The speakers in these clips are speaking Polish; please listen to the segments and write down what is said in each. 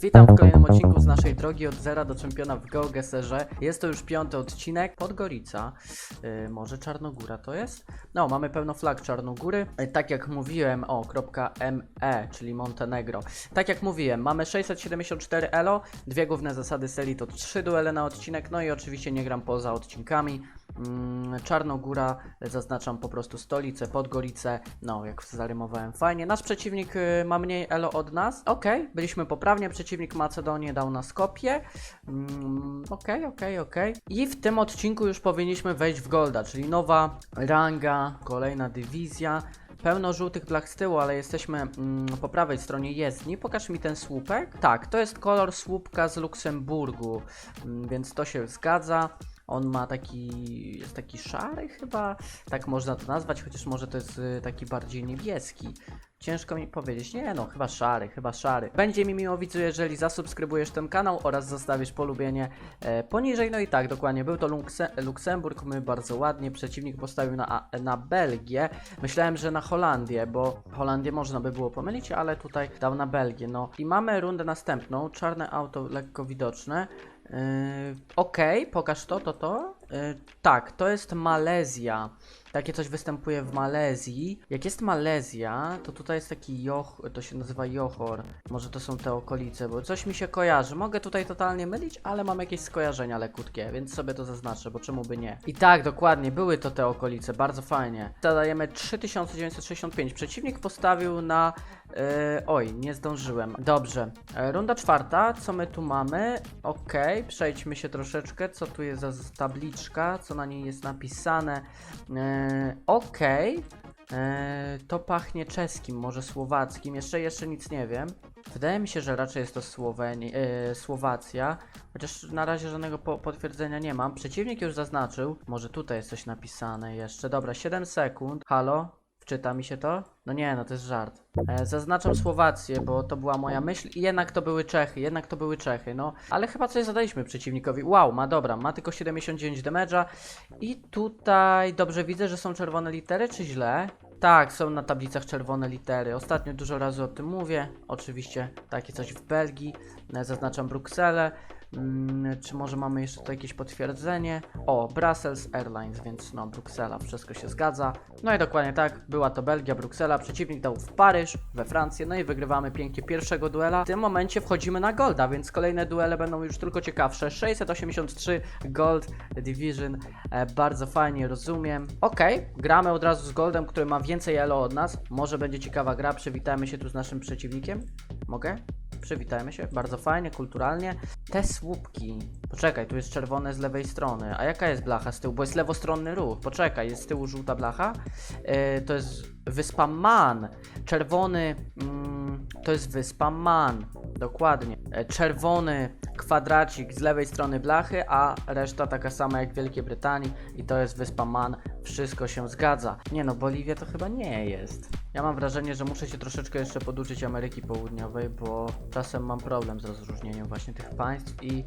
Witam w kolejnym odcinku z naszej drogi od zera do czempiona w GeoGeserze. Jest to już piąty odcinek. Podgorica, yy, może Czarnogóra to jest? No, mamy pełno flag Czarnogóry. Yy, tak jak mówiłem, o, .me, czyli Montenegro. Tak jak mówiłem, mamy 674 elo, dwie główne zasady serii to trzy duele na odcinek, no i oczywiście nie gram poza odcinkami. Mm, Czarnogóra, zaznaczam po prostu stolicę, Podgoricę, no jak zarymowałem fajnie. Nasz przeciwnik y, ma mniej elo od nas, okej, byliśmy poprawnie, przeciwnik Macedonię dał nas kopię, mm, okej, okej, okej. I w tym odcinku już powinniśmy wejść w Golda, czyli nowa ranga, kolejna dywizja. Pełno żółtych blach z tyłu, ale jesteśmy mm, po prawej stronie jezdni. Pokaż mi ten słupek. Tak, to jest kolor słupka z Luksemburgu, mm, więc to się zgadza. On ma taki, jest taki szary chyba, tak można to nazwać, chociaż może to jest y, taki bardziej niebieski. Ciężko mi powiedzieć, nie no, chyba szary, chyba szary. Będzie mi miło widzu, jeżeli zasubskrybujesz ten kanał oraz zostawisz polubienie e, poniżej. No i tak, dokładnie, był to Lukse Luksemburg, my bardzo ładnie, przeciwnik postawił na, na Belgię. Myślałem, że na Holandię, bo Holandię można by było pomylić, ale tutaj dał na Belgię, no. I mamy rundę następną, czarne auto lekko widoczne. Yy, Okej, pokaż to, to, to. Yy, tak, to jest Malezja. Takie coś występuje w Malezji. Jak jest Malezja, to tutaj jest taki Joch, to się nazywa Johor. Może to są te okolice, bo coś mi się kojarzy. Mogę tutaj totalnie mylić, ale mam jakieś skojarzenia lekutkie, więc sobie to zaznaczę, bo czemu by nie. I tak, dokładnie, były to te okolice, bardzo fajnie. Zadajemy 3965. Przeciwnik postawił na... Yy, oj, nie zdążyłem. Dobrze. E, Runda czwarta, co my tu mamy? Okej, przejdźmy się troszeczkę. Co tu jest za tabliczka? Co na niej jest napisane? E. E, To pachnie czeskim, może słowackim. Jeszcze, jeszcze nic nie wiem. Wydaje mi się, że raczej jest to Słoweni e, Słowacja. Chociaż na razie żadnego po potwierdzenia nie mam. Przeciwnik już zaznaczył. Może tutaj jest coś napisane jeszcze. Dobra, 7 sekund. Halo? Wczyta mi się to? No nie, no to jest żart. E, zaznaczam Słowację, bo to była moja myśl i jednak to były Czechy, jednak to były Czechy, no. Ale chyba coś zadaliśmy przeciwnikowi. Wow, ma dobra, ma tylko 79 damage'a i tutaj dobrze widzę, że są czerwone litery, czy źle? Tak, są na tablicach czerwone litery. Ostatnio dużo razy o tym mówię. Oczywiście takie coś w Belgii. E, Zaznaczam Brukselę. Mm, czy może mamy jeszcze tu jakieś potwierdzenie? O, Brussels Airlines, więc no, Bruksela, wszystko się zgadza. No i dokładnie tak, była to Belgia, Bruksela, przeciwnik dał w Paryż, we Francję, no i wygrywamy pięknie pierwszego duela. W tym momencie wchodzimy na Golda, więc kolejne duele będą już tylko ciekawsze. 683 Gold Division, e, bardzo fajnie, rozumiem. Okej, gramy od razu z Goldem, który ma więcej elo od nas. Może będzie ciekawa gra, przywitajmy się tu z naszym przeciwnikiem. Mogę? Przywitajmy się, bardzo fajnie, kulturalnie. Te słupki. Poczekaj, tu jest czerwone z lewej strony. A jaka jest blacha z tyłu? Bo jest lewostronny ruch. Poczekaj, jest z tyłu żółta blacha. Yy, to jest wyspa Man. Czerwony. Mm, to jest wyspa Man. Dokładnie. E, Czerwony kwadracik z lewej strony blachy, a reszta taka sama jak w Wielkiej Brytanii. I to jest wyspa Man. Wszystko się zgadza. Nie no, Boliwia to chyba nie jest. Ja mam wrażenie, że muszę się troszeczkę jeszcze poduczyć Ameryki Południowej, bo czasem mam problem z rozróżnieniem właśnie tych państw i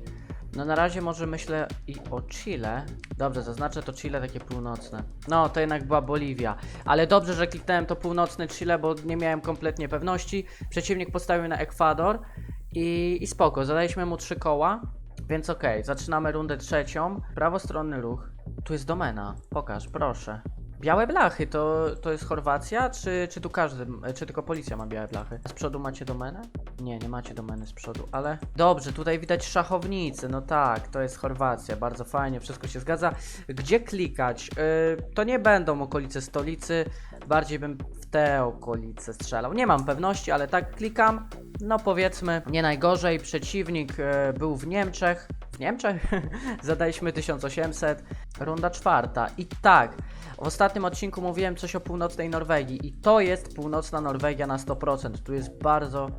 no na razie może myślę i o Chile. Dobrze, zaznaczę to Chile takie północne. No, to jednak była Boliwia. Ale dobrze, że kliknąłem to północne Chile, bo nie miałem kompletnie pewności. Przeciwnik postawił na Ekwador i, i spoko, zadaliśmy mu trzy koła. Więc okej, zaczynamy rundę trzecią. Prawostronny ruch. Tu jest domena. Pokaż, proszę. Białe blachy to, to jest Chorwacja, czy, czy tu każdy, czy tylko policja ma białe blachy? Z przodu macie domenę? Nie, nie macie domeny z przodu, ale... Dobrze, tutaj widać szachownicę, no tak, to jest Chorwacja, bardzo fajnie, wszystko się zgadza. Gdzie klikać? Yy, to nie będą okolice stolicy, bardziej bym w te okolice strzelał. Nie mam pewności, ale tak klikam, no powiedzmy, nie najgorzej. Przeciwnik e, był w Niemczech. W Niemczech? Zadaliśmy 1800. Runda czwarta. I tak, w ostatnim odcinku mówiłem coś o północnej Norwegii. I to jest północna Norwegia na 100%. Tu jest bardzo,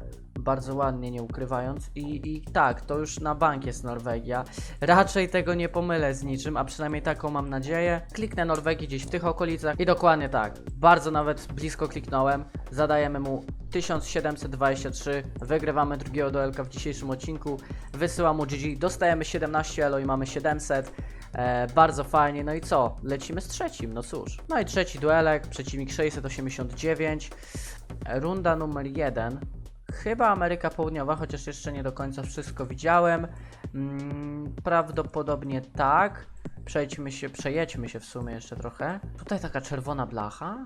bardzo ładnie, nie ukrywając. I, I tak, to już na bank jest Norwegia. Raczej tego nie pomylę z niczym, a przynajmniej taką mam nadzieję. Kliknę Norwegii gdzieś w tych okolicach. I dokładnie tak. Bardzo nawet blisko kliknąłem. Zadajemy mu 1723. Wygrywamy drugiego duelka w dzisiejszym odcinku. Wysyłam mu GG. Dostajemy 17 elo i mamy 700. E, bardzo fajnie. No i co? Lecimy z trzecim. No cóż. No i trzeci duelek. Przeciwnik 689. E, Runda numer 1. chyba Ameryka Południowa, chociaż jeszcze nie do końca wszystko widziałem. Mm, prawdopodobnie tak. Przejdźmy się, przejedźmy się w sumie jeszcze trochę. Tutaj taka czerwona blacha.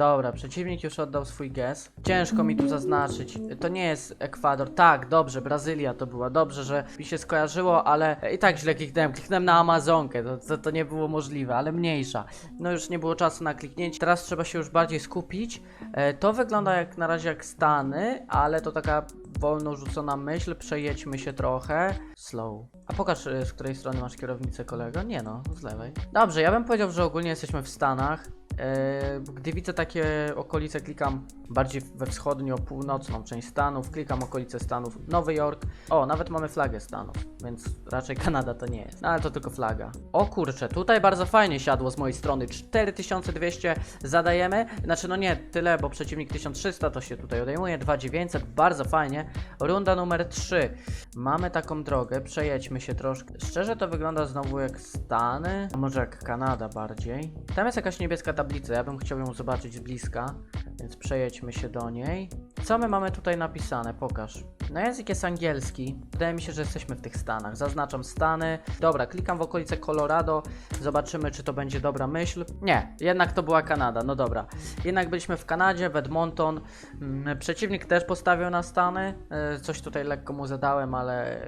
Dobra, przeciwnik już oddał swój gest. Ciężko mi tu zaznaczyć. To nie jest Ekwador. Tak, dobrze, Brazylia to była. Dobrze, że mi się skojarzyło, ale i tak źle kliknąłem. Kliknąłem na Amazonkę. To, to, to nie było możliwe, ale mniejsza. No już nie było czasu na kliknięcie. Teraz trzeba się już bardziej skupić. E, to wygląda jak na razie jak Stany, ale to taka wolno rzucona myśl. Przejedźmy się trochę. Slow. A pokaż, e, z której strony masz kierownicę, kolego? Nie no, z lewej. Dobrze, ja bym powiedział, że ogólnie jesteśmy w Stanach. E, Gdy widzę takie okolice, klikam bardziej we wschodnio-północną część Stanów, klikam okolice Stanów, Nowy Jork. O, nawet mamy flagę Stanów, więc raczej Kanada to nie jest. No ale to tylko flaga. O kurczę, tutaj bardzo fajnie siadło z mojej strony. 4200 zadajemy. Znaczy, no nie tyle, bo przeciwnik 1300 to się tutaj odejmuje. 2900, bardzo fajnie. Runda numer 3. Mamy taką drogę, przejedźmy się troszkę. Szczerze to wygląda znowu jak Stany, a może jak Kanada bardziej. Tam jest jakaś niebieska tablica, ja bym chciał ją zobaczyć z bliska, więc przejedźmy się do niej. Co my mamy tutaj napisane? Pokaż. No język jest angielski. Wydaje mi się, że jesteśmy w tych Stanach. Zaznaczam Stany. Dobra, klikam w okolice Colorado. Zobaczymy, czy to będzie dobra myśl. Nie, jednak to była Kanada. No dobra. Jednak byliśmy w Kanadzie, w Edmonton. Mm, Przeciwnik też postawił na Stany. E, Coś tutaj lekko mu zadałem, ale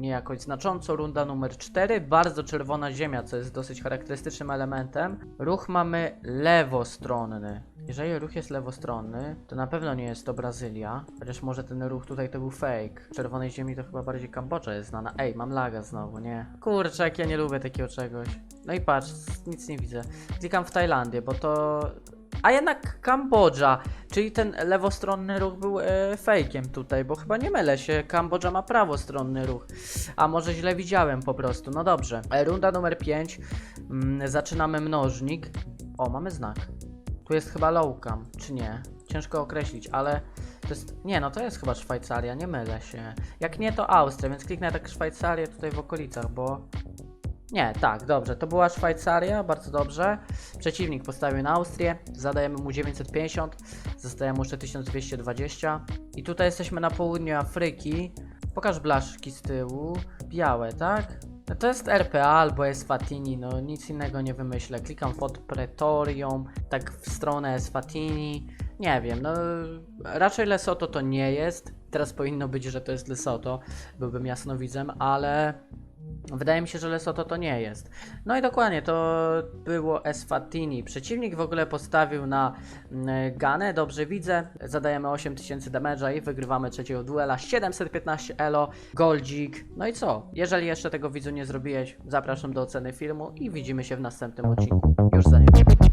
nie jakoś znacząco. Runda numer 4. Bardzo czerwona ziemia, co jest dosyć charakterystycznym elementem. Ruch mamy lewostronny. Jeżeli ruch jest lewostronny, to na pewno nie jest to Brazylia. Chociaż może ten ruch tutaj to był fake. W czerwonej ziemi to chyba bardziej Kambodża jest znana. Ej, mam laga znowu, nie? Kurczę, jak ja nie lubię takiego czegoś. No i patrz, nic nie widzę. Klikam w Tajlandię, bo to... A jednak Kambodża, czyli ten lewostronny ruch był e, fejkiem tutaj, bo chyba nie mylę się, Kambodża ma prawostronny ruch. A może źle widziałem po prostu, no dobrze. E, runda numer 5, mm, zaczynamy mnożnik. O, mamy znak. Tu jest chyba low cam, czy nie? Ciężko określić, ale to jest... Nie, no to jest chyba Szwajcaria, nie mylę się. Jak nie, to Austria, więc kliknę tak Szwajcarię tutaj w okolicach, bo... Nie, tak, dobrze, to była Szwajcaria, bardzo dobrze. Przeciwnik postawił na Austrię, zadajemy mu 950, zostaje mu jeszcze 1220. I tutaj jesteśmy na południu Afryki. Pokaż blaszki z tyłu. Białe, tak? No to jest RPA albo Eswatini, no nic innego nie wymyślę. Klikam pod Pretorią, tak w stronę Eswatini. Nie wiem, no raczej Lesotho to nie jest. Teraz powinno być, że to jest Lesotho, byłbym jasnowidzem, ale wydaje mi się, że Lesotho to nie jest. No i dokładnie, to było Eswatini. Przeciwnik w ogóle postawił na mm, Ganę, dobrze widzę. Zadajemy 8000 damage'a i wygrywamy trzeciego duela. 715 elo, goldzik. No i co? Jeżeli jeszcze tego widzu nie zrobiłeś, zapraszam do oceny filmu i widzimy się w następnym odcinku. Już za niedługo.